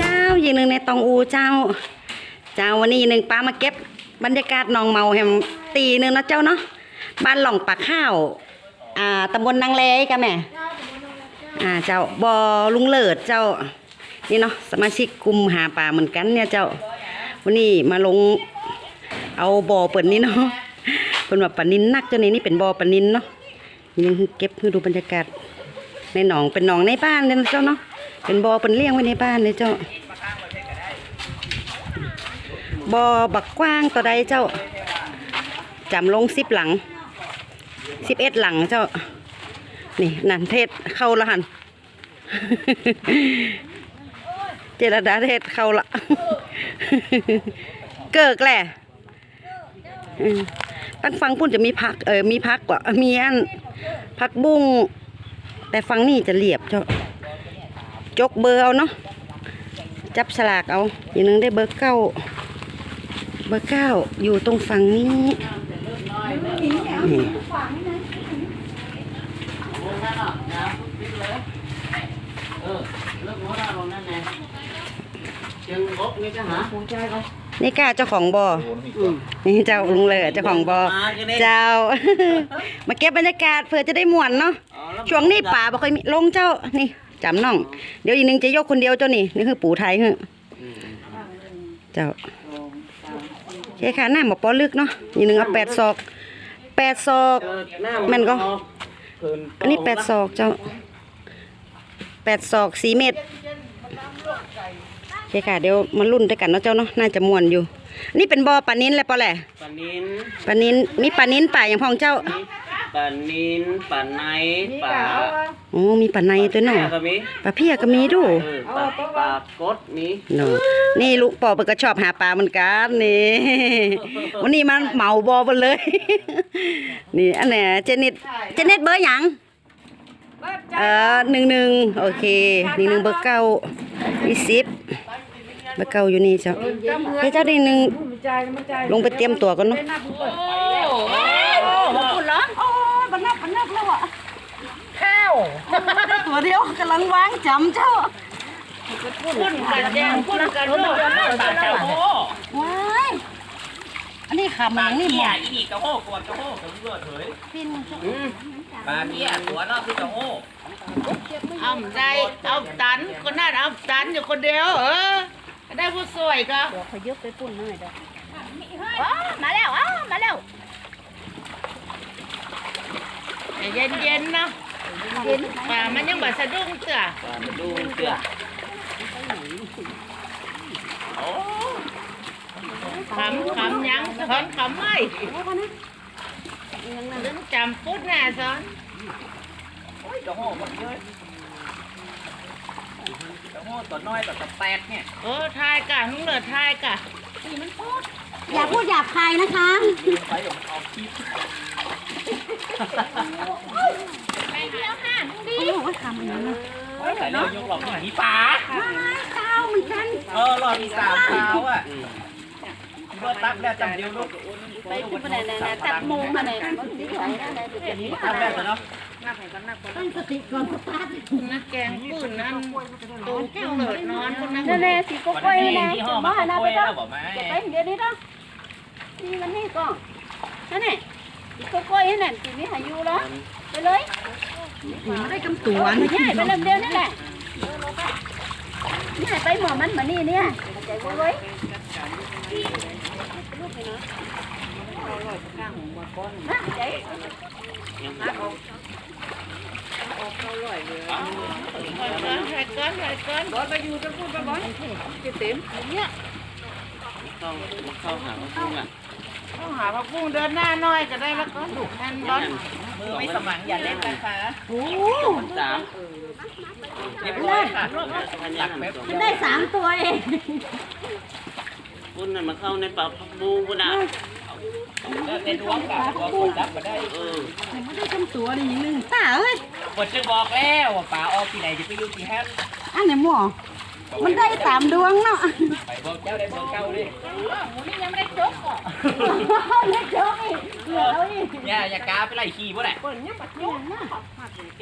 จ้ายิงหนึ่งในตองอูเจ้าเจ้าวันนี้หนึ่งป้ามาเก็บ บรรยากาศหนองเมาแฮมตีหนึ่งเนาะเจ้าเนาะบ้านหล่องปากข้าว อ่าตำบลนางแลกันแม่อ่าเจ้าบอลุงเลิศเจ้านี่เนาะสมาชิกกลุ่มหาปลาเหมือนกันเนี่ยเจ้าวันนี้มาลงเอาบอเปิดนี้เนาะเป็นแบบปนินนักเจ้านี่นี่เป็นบอปนินเนาะยังเก็บคือดูบรรยากาศในหนองเป็นหนองในบ้านเนี่ยเจ้าเนาะเป็นบอเป็นเลี้ยงไว้ในบ้านเลยเจ้า บอบักกว้างตัวใดเจ้าจำลงสิบหลังสิบเอ็ดหลังเจ้า นี่นันเทศเข้าละหัน เจรดาเทศเข้าละ เกิกแหละตั้งฟังพุ่นจะมีพักเออมีพักกว่ามีอันพักบุ้งแต่ฟังนี่จะเรียบเจ้าจกเบอร์เอาเนาะจับฉลากเอาอย่างนึงได้เบอร์เก้า เบอร์เก้าอยู่ตรงฝั่งนี้นี่นี่กล้าเจ้าของบ่อนี่เจ้าลุงเลยเจ้าของบ่อเจ้า มาเก็บบรรยากาศเพื่อจะได้ม่วนเนาะ ช่วงนี้ป่าบ่ค่อยมีลงเจ้า นี่จำน้อง เดี๋ยวอีกหนึงจะยกคนเดียวเจ้านี่ นี่คือปู่ไทยคือเจ้าโอ เคค่ะหน้าหมอปอลึกเนาะอีกหนึงเอาแปดศอกแปดศอกแม่นก็อันนี้แปดศอกเจ้าแปดศอกสี่เมตรโอเคค่ะเดี๋ยวมารุ่นด้วยกันเนาะเจ้าเนาะน่าจะม่วนอยู่ นี่เป็นบ่อปลานิ้นแหละปอแหละปลานินปลานิ้นมีปลานิ้นป่าอย่างพองเจ้า ปลานินปลาไนปลาโอ้มีปลาในตัวหน่อก็มีปลาเพียก็มีดูเออปลาปลากดมีเนาะนี่ลูกปอเปิดก็ชอบหาปลาเหมือนกันนี่วันนี้มันเหมาบอไปเลย นี่อันไหนเจนิดเจนิดเบอร์หยังเออหนึ่งหนึ่งโอเคหนึ่งหนึ่งเบอร์เก้ายี่สิบเบอร์เก้าอยู่นี่เจ้าเฮ้ยเจ้าดีหนึ่งลงไปเตรียมตัวกันเนาะคุณร้อนโอ้บันนับบันนับแล้วอะ ข้าวตัวเดียวกำลังวางจำเจ้าพุ่นกันแดงพุ่นกันโลดมาตาเจ้าโอ้ว้ายอันนี้ขามังนี่หมเหี้ยดอีนี่กระโหกตัวกระโหกกับเลือดเฮ้ยปิ้นปลาเหี้ยตัวนอกคือกระโหกเอาได้เอาตันคนนั้นเอาตันอยู่คนเดียวเออได้ผู้สวยก็เดี๋ยวเขายกไปปุ่นหน่อยเด้ออ้าวมาแล้วอ้าวมาแล้วเย็นเย็นๆเนาะ ป่ามันยังบาสะดุ้งเสือปลาดูเสือขำขำยังสอนขำไม่ดึงจำพุดแน่สอนโอ้ยกระโหกหมดเลยกระโหกตัวน้อยตัวตะแตกเนี่ยโอ้ทายกะนุ่งเหลือทายกะอย่าพูดหยาบคายนะคะไปของเอาคลิป โอ้โหขามันนั้นนะไว้ใส่เรือยกหลอกหนีปลาเจ้าเหมือนกันเออหลอดมีสามเท้าอะเพื่อตักแล้วจำเดียวลูกไปขึ้นมาไหนไหนตัดมุมมาไหนตักแล้วเนาะตั้งสติก่อนสตาร์ทนักแกงปืนนั่นตูนกิ้วเหลิดนอนคนนั้นแน่ๆสิก็วันก้อยนี้นะที่ห้องบ้ามานะคุไปยต้อแล้งวบอกไหมไปเดี๋ยวนี้ต้องนี่มันนี่ก่อนนั่นแหละก็ก้อยนั่นทีนี้หายูแล้วไปเลย ไม่ได้กำตัวไม่ใช่ไปลำเดียวนี่แหละนี่ไปหมอมันมานี่เนี่ยใจไว้นะใจถอยก้อนถอยก้อนถอยก้อนเข้าเข้าหาพระพุทธอะต้องหาผักบุ้งเดินหน้าน้อยก็ได้แล้วก็ดุแทนบอล มือไม่สมังอย่าเล่นนะคะสามเรียบร้อยค่ะหลักแป๊บได้สามตัวเองคุณน่ะมาเข้าในปากพักบูคุณอะแล้วในดวงกับดวงคนรับมาได้เออไม่ได้ทำตัวนี่หนึ่งตาเอ้ยบทจะบอกแล้วว่าป่าออกที่ไหนจะไปอยู่ที่แฮมอันไหนหมอมันได้สามดวงเนาะไปบอกเจ้าได้บอกเจ้าดิเล็กจกอีกเหลือเอาอีก อย่าอย่ากาไปไล่ขี่บ่ได้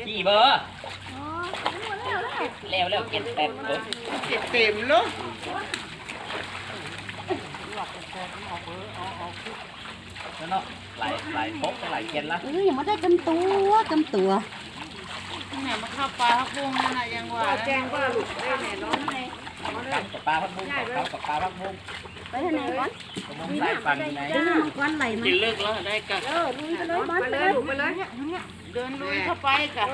ขี่เบอร์แล้วแล้วเก็บแปดเบอร์เจ็บเต็มเนาะแล้วเนาะไหลไหลพกไหลเก็นละเอ้ยอย่ามาได้กันตัวกันตัวนี่มาเข้าปลาข้าวปุ้งนั่นน่ะยังว่าแจ้งว่าลูกได้แน่นอนเล ยกับกับปลาพักบุ้งกับเขากับปลาพักบุ้งไปทางไหนก่อนกระมงสายฟันอยู่ไหนจ้าก้อนไหลมากินเลิกแล้วได้กันเออลุยไปเลยบ้านไปเลยไปเลยเดินลุยเข้าไปกะ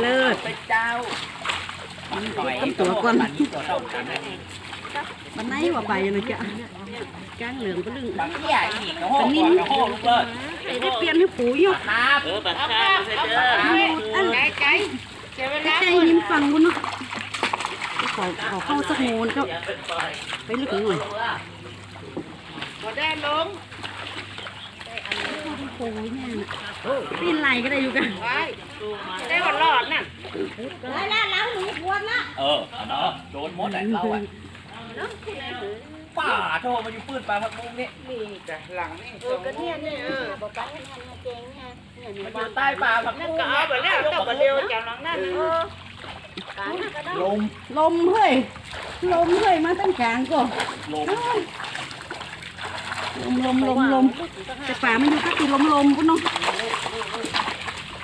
เลิศไปเจ้าหอยตัวก่อนนี้ตัวเท่ากัน นะมันไหนว่าไปนะจ๊ะกางเหลืองก็ลึงบางที่ใหญ่อีกกระโห้ก่อนกระโห้ลูกเลิศไอ้ได้เปลี่ยนให้ปูอยู่ครับเออปัดเอาข้าข้าวมาใส่เอาเด้อข้าวไก่ไก่เสียเวลาใจยิ้มฟังบุญเนาะขอขอเข้าสักโมนเจ้าอย่าเป็นปล่อยไปลึกหน่อยบ่ได้ลงโอ้ยเนี่ยปีนไหลก็ได้อยู่กันไว้ได้หมดรอดน่ะได้แล้วแล้วหนูปวดละเออเนาะโดนมดไหนเราอะ ป่าโทรมาอยู่ปืนปลาพักบุ้งนี่นี่จ้ะหลังนี่เออก็เนี่ยนี่เออมันอยู่ใต้ปลาผักนั่นบุ้งก็เอาไปแล้วต้องมาเร็วจากหลังนั่นเออลมลมเฮ้ยลมเฮ้ยมาตั้งกลางก็ลมลมลมลมลมแต่ป่ามันอยู่ก็ติดลมลมพุ่นเนาะ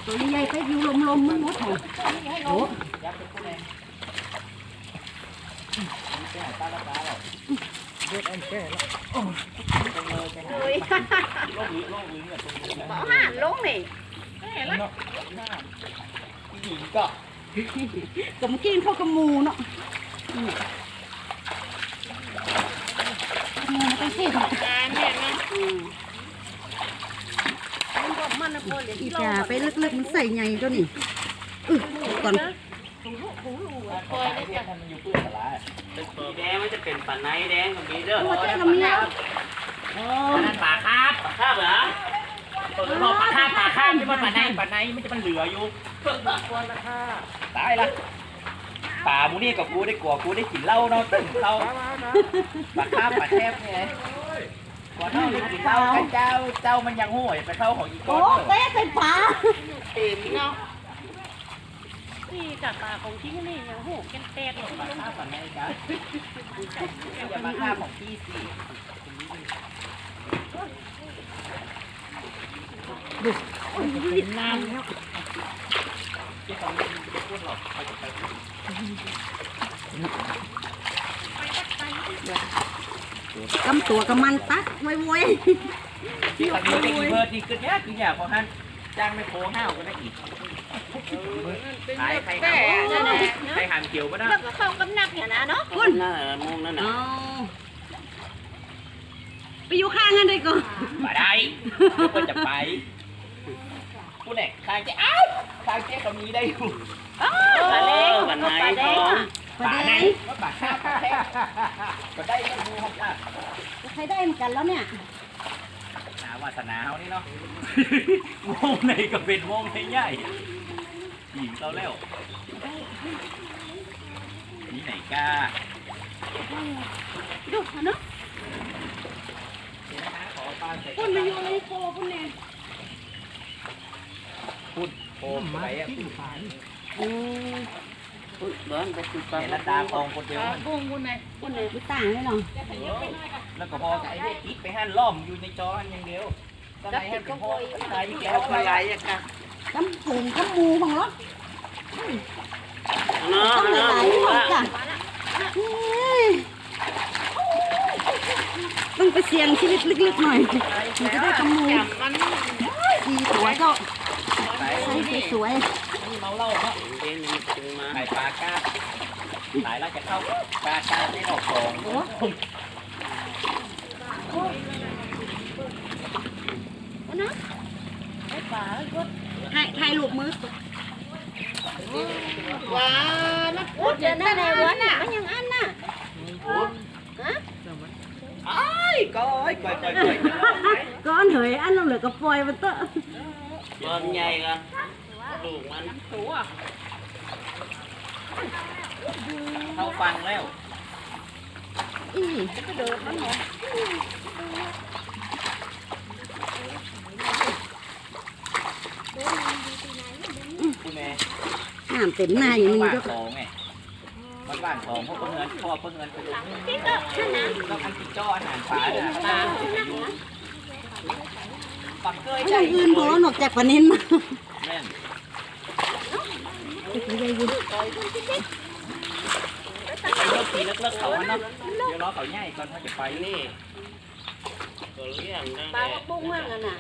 ตัวใหญ่ไปอยู่ลมลมมันหมดหร อโอ้ห่านลงนี่หญิงก็ก็มกินข้าวกระมูเนาะมูมันต้องเท่ค่ะงานเนี่ยนะอีจ่าไปลึกๆมันใส่ไงเจ้านี่อึก่อน คอยได้จ้ะมันอยู่ปืนอะไร สีแดงมันจะเป็นปันไนแดงกับมีเด้อตัวเจ้าละเมียอันนั้นปลาคาบปลาข้าวเหรอตัวนี้ปลาคาบปลาคาบที่มันปลาในปลาในมันจะมันเหลืออยู่ตายละปลามูนี่กับกูได้กลัวกูได้กินเหล้าเนาะตึ้งเหล้าปลาคาบปลาแทบไงก่อนเนาะได้กินเหล้ากันเจ้าเจ้ามันยังห่วยไปเข้าของอีกคโอ้นเต้ใส่ปลาเต็มเนาะ นี่จากปลาของทิ้งนี่ยังโหแกนแตกปลาคาบปลาในกันอย่ามาคาของพี่สิดูน้ำกำตัวกับมันตักไว้ไว้ที่ทำนี้จะกี่เบิร์ดนี่คือเนี้ยคืออยางของท่านจ้างไม่โค้ห้าวก็ได้อีก ขายแบบไข่แต่หามนั่นแหละไข่หามเขียวมาได้แล้วก็เข้ากับนักเนี่ยนะเนาะคุณนั่นน่ะมุงนั่นน่ะเอาไปอยู่ข้างกันได้ก่อนมาได้เพื่อจะไปกูเนี่ยทางเจ๊อ้าทางเจ๊ก็มีได้อยู่ปลาเล็กปันไนของพอป่าดีไหนว่าป่าข้าวป่าแท้ก็ได้ก็ดูของจ้าใครได้เหมือนกันแล้วเนี่ยหาวาสนาเขานี่เนาะวงในก็เป็นวงใหญ่ หญิงเราแล้วนี่ไหนกล้าดูเนาะขอปลาใส่พุ่นมาอยู่ในโฟพุ่นเนี่ยพุ่นโอ้ไปอะพุ่นอืมอุ๊ยร้อนไปคือปลาเห็นระดาฟองคนเดียวปลาปุ้งคุณไหนพุ่นเลยไปต่างเลยเนาะแล้วก็พอไอ้เด็กอีกไปหั่นล้อมอยู่ในจออันอย่างเดียวทำไมให้เป็นพ่อตายอีกแล้วเอาไปอย่างกัน กำถุงกำมูของรถเนาะต้องหเนาะลายหมูๆของละจ้ะเฮ้ยต้องไปเสี่ยงชีวิตลึกๆหน่อยถึงจะได้กำมูจับมันดีตัวเจ้าตายใส่สวยนี่เมาเหล้าเนาะเด่นมันจึงมาไข่ปลากาตายแล้วจะเข้าปลากาได้ดอกทองไอ้ปลาก็ๆถ่ายถ่ายรูปมือว้านักพูดเดี๋ยวนั่นเลยวันน่ะยัง อันน่ะไอ้ยก้อยก้อยก้อยก้อยก้อนเหยอันเราเหลือก็ปล่อยมันเตอะ บอลใหญ่กันลูกมัน เข้าฟัง แล้วคุณแม่น้ำเต็มหน้าอย่างนี้บ้านก็ของไงบ้านบ้านของพวกเงินพ่อเพื่อเงินไปลงต้องอันติดจ้ออาหารป่าเนี่ยตาปักเกยอใจย่างอื่นพอหนอกจากปลานินมาแม่นไปยกทีเลิกๆเขาเนาะเดี๋ยวรอเขาใหญ่ก่อนเขาจะไปนี่ตัวเลี้ยงตั้งปลาแต่กระปุ้งมากอะน่ะ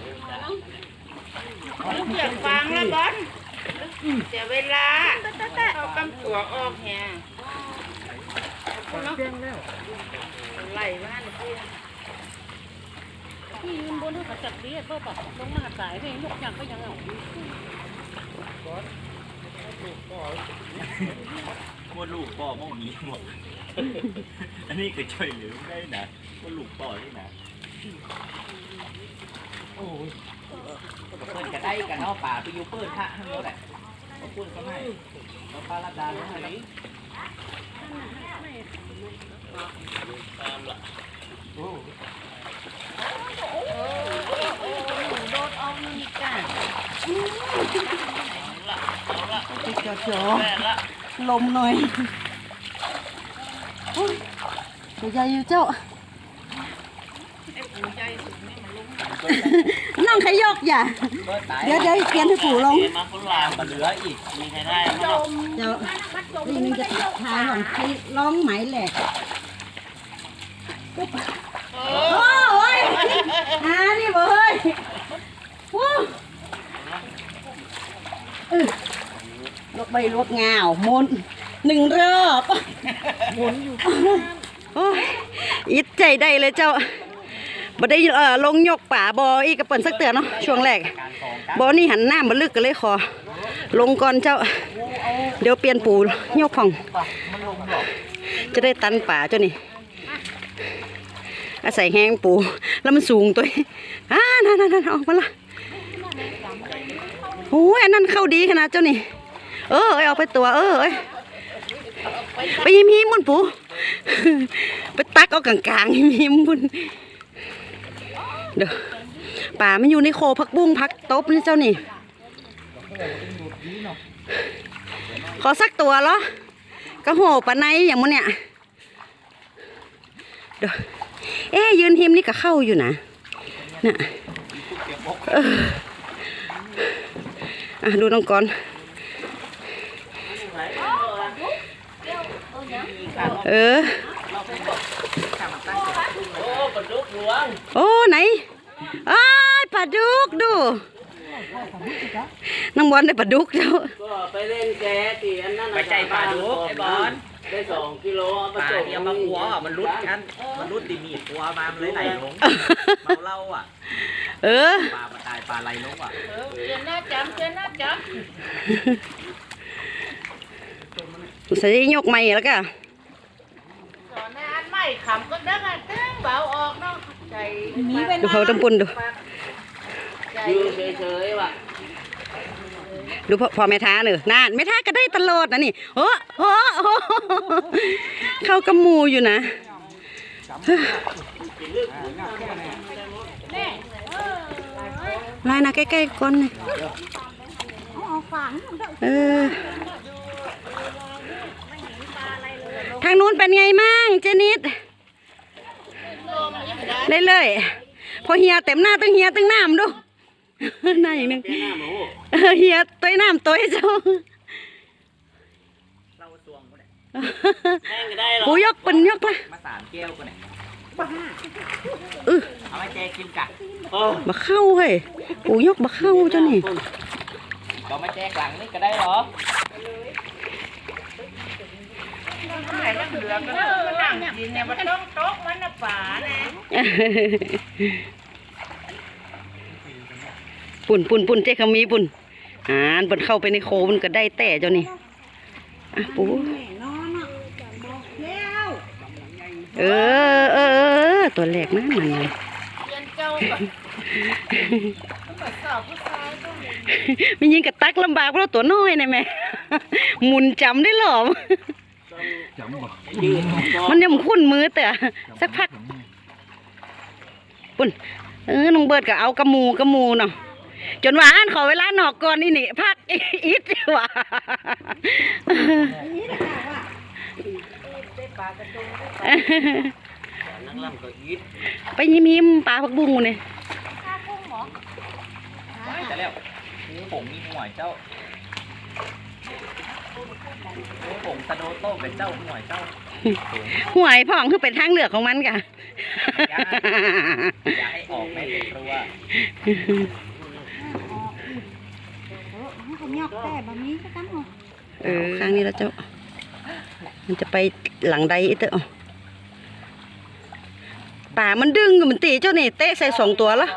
ลูกอยากฟังแล้วบอล เสียเวลาเอากำตัวออกแฮะไหลมาเลยพี่ที่ยืนบนเขาจับเรียกเพื่อแบบลงมาสายเพลงยกยังก็ยังเอามดลูกป่อมองนี้หมด อันนี้คือช่วยเหลือไม่ได้นะมดลูกป่อนี่นะโอ้ย ก็เพิ่นจะได้กันเนาะป่าไปอยู่เปิ้นพระทั้งนั้นแหละเขาพูดเขาให้เราปลาลัดดาแล้วให้ตามละโอ้โดดออกนี่จ้าเอาละจอจอแม่ละลมหน่อยโอ้ยตัวใหญ่อยู่เจ้าน้ องขยกอย่าก็ตายเดี๋ยวเดี๋ยวเปลี่ยนให้ปู่ลงเกมมาคนลามมาเหลืออีก มีใครได้ไหมเนาะเดี๋ยวนี่นึงจะทายก่อนให้ร้องไหมแหละปุ๊บโอ้ยหานี่เว้ยวู้เออลกใบลกงาวหมุนหนึ่งรอบหมุนอยู่โอ้ยอิดใจได้เลยเจ้า บ่ได้เอ่อลงยกป่าบออีกกระเปิ่นสักเตือนเนาะช่วงแรกการขอนบอนี่หันหน้ามาลึกกันเลยขอลงก่อนเจ้า เดี๋ยวเปลี่ยนปูยกผ่อง จะได้ตันป่าเจ้านี่อาศัยแห้งปู แล้วมันสูงตัวอ่านั่นนั่นออกมาละโอ้ยอันนั้นเข้าดีขนาดเจ้านี่ เออเอ้ยเอาไปตัว เออเอ้ยไปยิ้มยิ้มมุนปู ไปตักเอากลางๆยิ้มยิ้มมุน เดี๋ยวป่ามันอยู่ในโคพักบุ้งพักตบนี่เจ้านี่ ขอสักตัวเหรอกระโหปะไนอย่างมันเนี่ยเดี๋ยวเอ๊ะยืนหิมนี่ก็เข้าอยู่นะน่ะอะดูน้องก่อนเออโอ้ปลา ดุกหลวง โอ้ไหนอ้ายปลาดุกดู น้องบอลได้ปลาดุกเจ้าก็ไปเล่นแกตีอันนั้นไปใจปลาดุกไอ้บอล ได้สองกิโลเอาป่าส่งเดียวมาหัวมันรุดกัน มันรุดตีมีดหัวมามันเลยไหลลงเมาเหล้าอะเออ ปลามาตายปลาไหลลงอะเออเจนหน้าจำเจนหน้าจใส่ยกใหม่แล้วก็ำสอนให้อันไม่ ขำก็ดังอะเต้งเบาออกเนาะใจดูเขาตำปุ่นดู ใจยืนเฉยๆว่ะดูพ่อพ่อแม่ท้าเนอะนานแม่ท้าก็ได้ตลอดนะนี่โอ้โหโอ้โหเข้ากำมูอยู่นะลายนะใกล้ๆก้อนนี่เออ ทางนู้นเป็นไงมั่งเจนิดเรื่อยๆพอเฮียเต็มหน้าตึงเฮียตึงน้ำดูหน้าอย่างหนึงแค่หน้าหมูเออเฮียตัวน้ำตัวเจ้าเหล้าตวงกูเนี่ยแห้งก็ได้หรอปูยกเป็นยกละมาสามแก้วกูเนี่ยเออเอามาแจกกินกะโอ้บะเข้าเฮ้ยปูยกบะเข้าเจ้านี่ก็มาแจกหลังนี่ก็ได้เหรอ ไหนมันเหลือก็มันนั่งกินเนี่ยมันต้องโต๊ะมันนะป่านะปุ่นปุ่นปุ่นเจ๊ขมีปุ่นอ่านปุ่นเข้าไปในโคมันก็ได้แต่เจ้านี่เอะปูเออเออเออตัวแรกนั่นมันไงเรียนเจ้าก่อนภาษาวผู้ชายก็มีมันยิงกับตักลำบากเพราะตัวน้อยนะแม่หมุนจำได้หรอ ยืนของมันยังคุ้นมือแต่สักพักปุ่นเออน้องเบิร์ดก็เอากระมูกระมูเนาะจนว่าอ่านขอเวลาหนอกก่อนนี่นี่พักอีดว่ะไปยิ้มยิ้มปลาผักบุ้งเนี่ยจะแล้วผมมีหวยเจ้า ผมสะโดโต้เป็นเจ้าหน่วยเจ้าหวยพ่องคือเป็นทางเลือกของมันกะอย่าให้ออกไม่เป็นตัวเออข้างนี้แล้วเจ้า มันจะไปหลังใดอีเตอร์ป่ามันดึงอยู่มันตีเจ้านี่เตะใส่สองตัวละ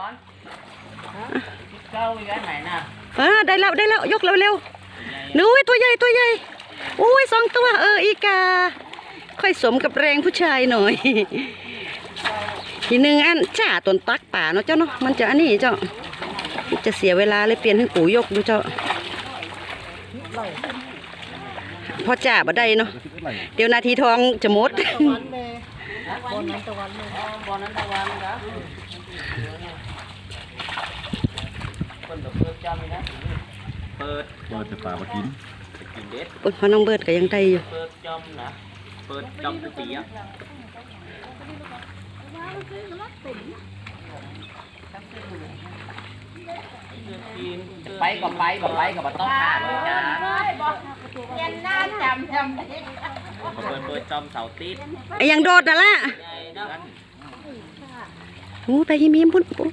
เจ้าอีกอันไหนน่ะเออได้แล้วได้แล้วยกเร็วๆหนูตัวใหญ่ตัวใหญ่โอ้ยสองตัวเอออีกา ค่อยสมกับแรงผู้ชายหน่อย ทีหนึ่งอันจ่าตนตักป่าเนาะเจ้าเนาะมันจะอันนี้เจ้าจะเสียเวลาเลยเปลี่ยนให้ปู่ยกดูเจ้าพอจ่าบ่ได้เนาะเดี๋ยวนาทีทองจะหมดบอลนั้นตะวันเลยบอลนั้นตะปิดเปิดแต่ปลามากิน กินเด็ดโอ้ยพอน้องเบิร์ดก็ยังได้อยู่เพิ่มจำนะเปิดจำตุปีอะไปก็ไปก็ไปก็มาต้องหาเลยจ้าเรียนหน้าจำจำได้เปิดเปิดจอมเสาติดไอ้ยังโดดน่ะล่ะใหญ่เนาะโอ้ไปยิ้มยิ้มพุ่นปุ๊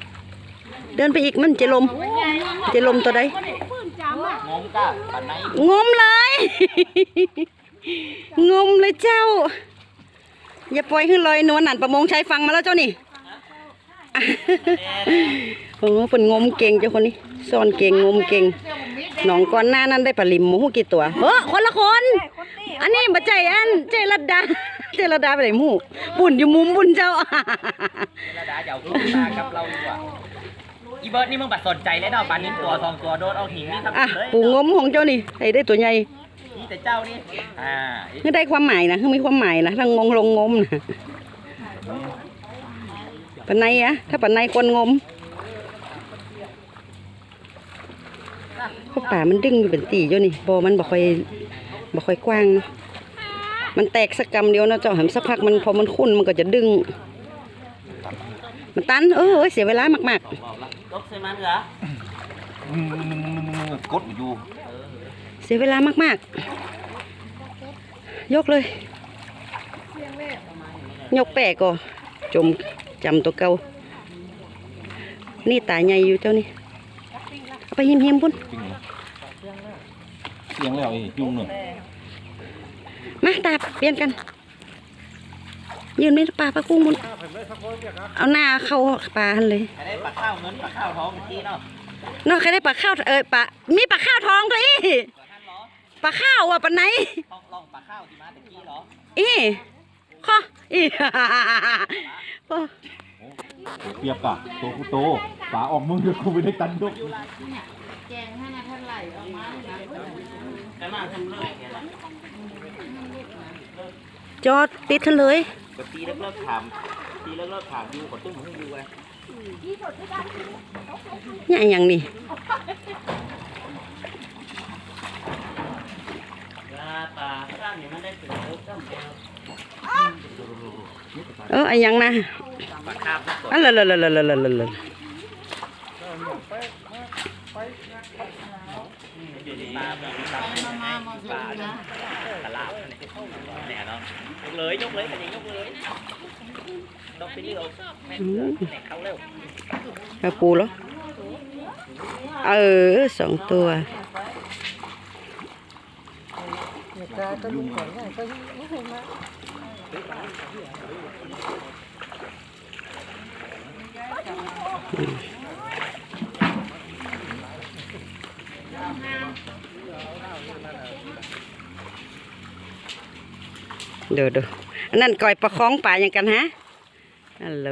เดินไปอีกมันจะลมจะลมตัวใด งงก้าปันไหนงมเลย งมเลยเจ้า อย่าปล่อยให้ลอยนวลหนันประมงใช้ฟังมาแล้วเจ้านี่โอ้เป็นงมเก่งเจ้าคนนี้ซ่อนเก่งงมเก่งหนองก่อนหน้านั้นได้ปลาลิมหมูกี่ตัวเออคนละคน อันนี้บัจใจอันเจรดา เจรดาไปไหนหมูบุญอยู่มุมบุญเจ้าระดาเดี๋ยวคุณมากับเราดีกว่า อีเบิร์ดนี่มึงบัดสนใจแล้วเนาะปลานิ้นตัวสองตัวโดนเอาหินนี่ทำอะเลยปูงมของเจ้านี่ให้ได้ตัวใหญ่นี่แต่เจ้านี่อ่าให้ได้ความหมายนะให้มีความหมายนะถ้างงลงงมนะปันในอะถ้าปันในคนงมเพราะป่ามันดึงอยู่เป็นตีเจ้านี่บ่มันบ่ค่อยบ่ค่อยกว้างเนาะมันแตกสักกำเดียวนะเจ้าหันสักพักมันพอมันคุ้นมันก็จะดึง มันตันเออเสียเวลามากบอกละ ตกใส่มันเหรอกดอยู่ เสียเวลามากๆ ยกเลย ยกแปะก็จมจำตัวเก่านี่ตาใหญ่อยู่เจ้านี่เอาไปหิมหิมๆพุ่นเสียงแล้วไอ้ยุ่งหนึ่งมาตาเปลี่ยนกัน ยืนไม่ปลาปลากุ้งมุนเอาหน้าเข้าปลาหันเลยใครได้ปลาข้าวเงินปลาข้าวท้องเมื่อกี้เนาะเนาะใครได้ปลาข้าวเอ้ยปลามีปลาข้าวทองด้วยอีปลาข้าวอะปลาไหนลองลองปลาข้าวที่มาตะกี้เหรออีข้ออีโอ้เปียกอะโตกูโตปลาออกมือเดี๋ยวกูไม่ได้ตันยกแกงให้นะเท่าไหร่เอามานะกำลังทำเลิกแกละ จอดติดเถอะเลยก็ตีเลิกเลิกถามตีเลิกเลิกถามอยู่กดตุ้มให้ดูไงเนี่ยอย่างนี้เวลาปลาข้ามเนี่ยมันได้ถึงเลิกจ้ำแล้วเออไอ้หยังนะปลาข้าวสดอะละละละละละละละอยู่ในปลาแบบปลาปลาปลาลาบเนี่ยเนาะ ยกเลยยกเลยมันยังยกเลยต้องไปเลือกแม่เนี่ยเขาเร็วปลาปูเหรอเออสองตัว ดูดูอันนั้นก่อยประคองป่าอย่างกันฮะฮัลโหล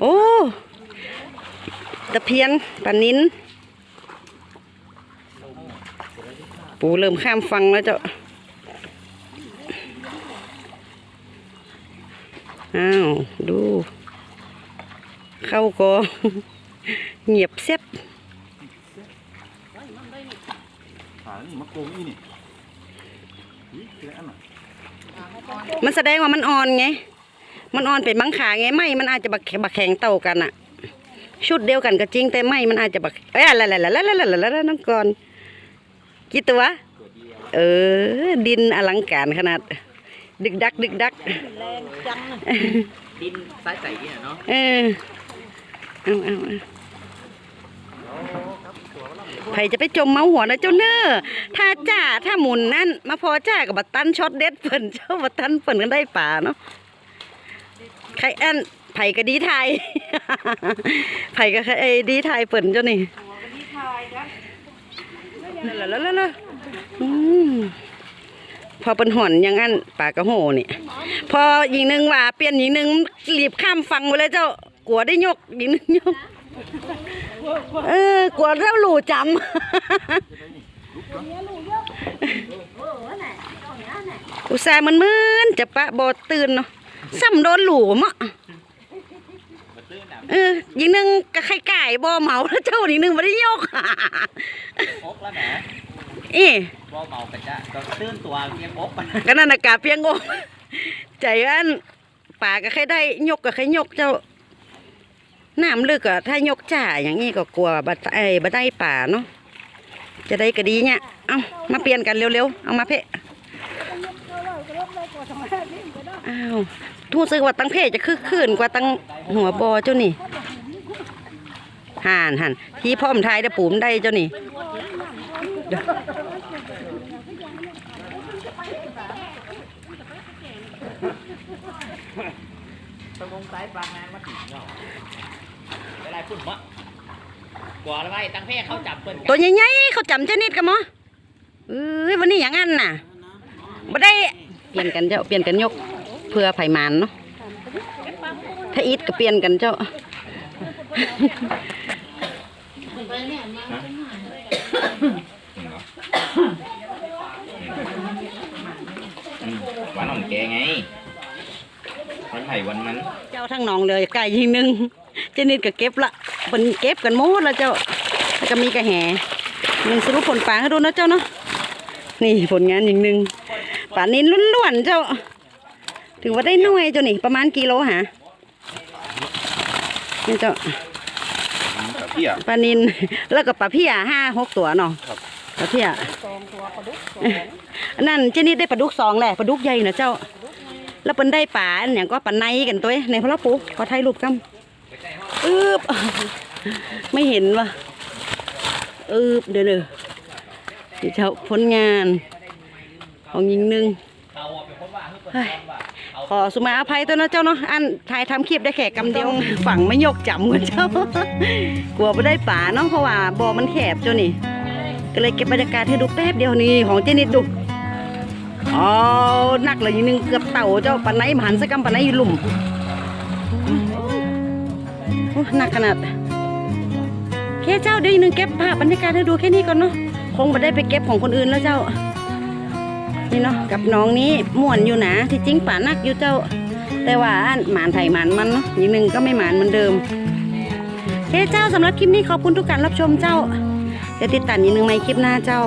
โอ้ตะเพียนปลานินปูเริ่มข้ามฟังแล้วเจ้าอ้าวดู เข้าก็เงียบเซ็บขานี่มะโกงอีนี่นี่ออันน่ะ มันแสดงว่ามันอ่อนไง มันอ่อนเป็นบังขาไงไม่มันอาจจะบักบักแข็งเต่ากันอะชุดเดียวกันก็จริงแต่ไม่มันอาจจะบักเอ้ยอะไรอะไรอะไรอะไรอะไรอะไรน้องกอนกี่ตัว เออ ดินอลังการขนาด ดึกดัก ดึกดักดินสายใสเนี่ยเนาะเออเอาเอาเอา ใครจะไปจมเมาหัวนะเจ้าเนอถ้าจ้าถ้าหมุนนั่น มาพอจ้ากับบัตตันช็อตเด็ดเปิ่นเจ้าบัตตันเปิ่นกันได้ป่าเนาะใครอันไผ่ก็ดีไทย ไผ่ก็ไอ้ดีไทยเปิ่นเจ้านี่แล้วแล้วแล้วแล้วอืมพอเป็นหอนอย่างนั้นป่ากระโหนี่ พอยิงหนึ่งว่าเปลี่ยนยิงหนึ่งรีบข้ามฟังไปเลยเจ้ากลัวได้ยกยิงหนึ่งยก เออกลัวเล่าหลู่จำอุตส่าห์มันมืนจะปะบอตื่นเนาะซ้ำโดนหลู่มะเออยิงหนึ่งกะไข่ไก่บอเหมาแล้วเจ้ายิงหนึ่งไม่ได้ยกอกแล้วแหมอีบ่เมากันจ้ะตื้นตัวเพียงอกมันก็นั่นอากาศเพียงโงใจอันป่าก็ใครได้ยกก็ใครยกเจ้า น้ำลึกอะถ้ายกจ่าอย่างนี้ก็กลัวบัดไอ้บัดได้ป่าเนาะจะได้ก็ดีเนี่ยเอามาเปลี่ยนกันเร็วๆเอามาเพะอ้าวทูกสึกว่าตั้งเพศจะคึกคืนกว่าตั้งหัวบอเจ้านี่ห่านห่านที่พ่อมทายได้ปูมได้เจ้านี่ตะงงสายปลางานมาถึงเนาะเว ลาพุ่นมะกว่าแล้วไว้ตั้งเพศเขาจับเปิ้นกันตัวใหญ่ๆเขาจำเจนิดกันมั้เอ้ยวันนี้อย่างนั้นน่ะบ่ได้เปลี่ยนกันเจ้าเปลี่ยนกันยกเพื่อไผ่มันเนาะถ้าอีทก็เปลี่ยนกันเจ้าวันของแกไงวันไผ่วันมัน เจ้าทั้งหนองเลยไก่ยิงหนึ่ง เจนิดก็เก็บละเป็นเก็บกันหมดแล้วเจ้าแล้วก็มีกระแหมันสรุปผลปลาให้ดูนะเจ้าเนาะนี่ผลงานยิงหนึ่งป่านินล้วนๆเจ้า ถือว่าได้น้อยเจ้านี่ประมาณกิโลหะนี่เจ้ากับพี่อะปลานินแล้วก็ปลาเพียห้าหกตัวเนาะปลาเพียอันนั่นเจนี่ได้ปลาดุกสองแหละปลาดุกใหญ่นะเจ้า แล้วเป็นได้ปลาอันอย่างก็ปลาในกันตัวเองในพระปูขอถ่ายรูปกัน อึบไม่เห็นวะอึบเดี๋ยวเด้อนี่เจ้าผลงานของยิงหนึ่งเราอะเป็นคนว่าเฮ้ยเปิดเฮ้ยตอนขอสุมาอภัยตัวนะเจ้าเนาะอันถ่ายทำคลิปได้แค่กำเดียวฝั่งไม่ยกจับเหมือนเจ้า กลัวไม่ได้ป่าเนาะเพราะว่าบ่อมันแคบเจ้านี่ ก็เลยเก็บบรรยากาศให้ดูแป๊บเดียวนี่ของเจนิดดุอ๋อนักเลยย่างหนึงเกือบเต่าเจ้าปันไหนมหันสกรรมปันไหนอยู่หลุม หนักขนาดแค่เจ้าเดี๋ยวนึงเก็บภาพบรรยากาศให้ดูแค่นี้ก่อนเนาะคงไม่ได้ไปเก็บของคนอื่นแล้วเจ้า นี่เนาะกับน้องนี้ม่วนอยู่นะที่จริงป่านักอยู่เจ้า แต่ว่าหมานไผ่หมานมันเนาะอีกหนึ่งก็ไม่หมานเหมือนเดิมโอเคเจ้าสำหรับคลิปนี้ขอบคุณทุกการรับชมเจ้าเดี๋ยวติดตามอีกหนึ่งในคลิปหน้าเจ้า